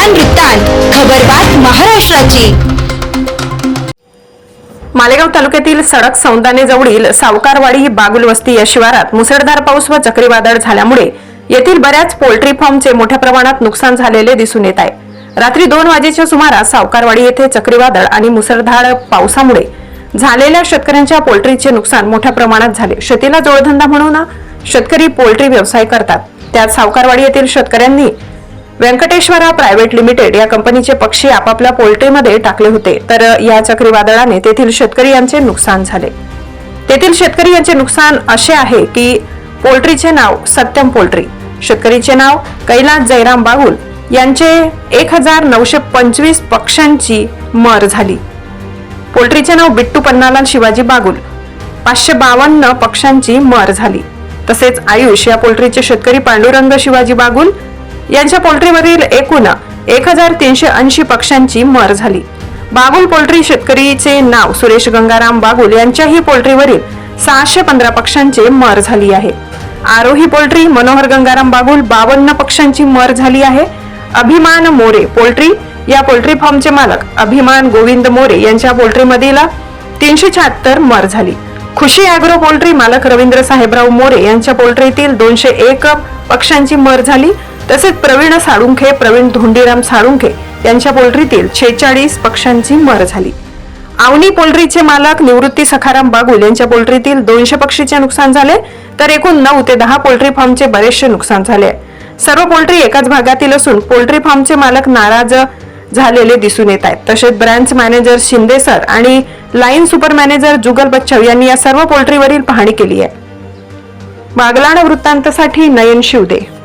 मैदान वृत्तांत खबरबात महाराष्ट्राची. मालेगाव तालुक्यातील सडक सौंदानेजवळील सावकारवाडी बागुल वस्ती या शिवारात मुसळधार पाऊस व चक्रीवादळ झाल्यामुळे येथील बऱ्याच पोल्ट्री फार्मचे मोठ्या प्रमाणात नुकसान झालेले दिसून येत आहे. रात्री दोन वाजेच्या सुमारास सावकारवाडी येथे चक्रीवादळ आणि मुसळधार पावसामुळे झालेल्या शेतकऱ्यांच्या पोल्ट्रीचे नुकसान मोठ्या प्रमाणात झाले. शेतीला जोडधंदा म्हणून शेतकरी पोल्ट्री व्यवसाय करतात. त्यात सावकारवाडी येथील शेतकऱ्यांनी व्यंकटेश्वरा प्रायव्हेट लिमिटेड या कंपनीचे पक्षी आपापल्या पोल्ट्रीमध्ये टाकले होते. तर या चक्रीवादळाने तेथील शेतकरी यांचे नुकसान झाले. तेथील शेतकरी यांचे नुकसान असे आहे की पोल्ट्रीचे नाव सत्यम पोल्ट्री शेतकरीचे नाव कैलास जयराम बागुल यांचे एक हजार नऊशे पंचवीस पक्ष्यांची मर झाली. पोल्ट्रीचे नाव बिट्टू पन्नालाल शिवाजी बागुल पाचशे बावन्न पक्ष्यांची मर झाली. तसेच आयुष या पोल्ट्रीचे शेतकरी पांडुरंग शिवाजी बागुल यांच्या पोल्ट्रीवरील एकूण एक हजार तीनशे ऐंशी पक्ष्यांची मर झाली. बागुल पोल्ट्री शेतकरीचे नाव सुरेश गंगाराम बागुल यांच्याही पोल्ट्रीवरील सहाशे पंधरा पक्ष्यांचे मर झाली आहे. आरोही पोल्ट्री मनोहर गंगाराम बागुल बावन्न पक्ष्यांची मर झाली आहे. अभिमान मोरे पोल्ट्री या पोल्ट्री फार्मचे मालक अभिमान गोविंद मोरे यांच्या पोल्ट्रीमधील तीनशे शहात्तर मर झाली. खुशी अॅग्रो पोल्ट्री मालक रवींद्र साहेबराव मोरे यांच्या पोल्ट्रीतील दोनशे एक पक्ष्यांची मर झाली. तसेच प्रवीण साळुंखे प्रवीण धोंडीराम साळुंखे यांच्या पोल्ट्रीतील छेचाळीस पक्ष्यांची मर झाली. आवनी पोल्ट्रीचे मालक निवृत्ती सखाराम बागुल यांच्या पोल्ट्रीतील दोनशे पक्षीचे नुकसान झाले तर एकूण नऊ ते दहा पोल्ट्री फार्मचे बरेचसे नुकसान झाले. आहे. सर्व पोल्ट्री एकाच भागातील असून पोल्ट्री फार्मचे मालक नाराज झालेले दिसून येत आहेत. तसेच ब्रँच मॅनेजर शिंदे सर आणि line super manager Jugal Bachchav यांनी या सर्व पोल्ट्रीवरील पाहणी केली आहे. बागलाण वृत्तांतसाठी नयन शिवदे.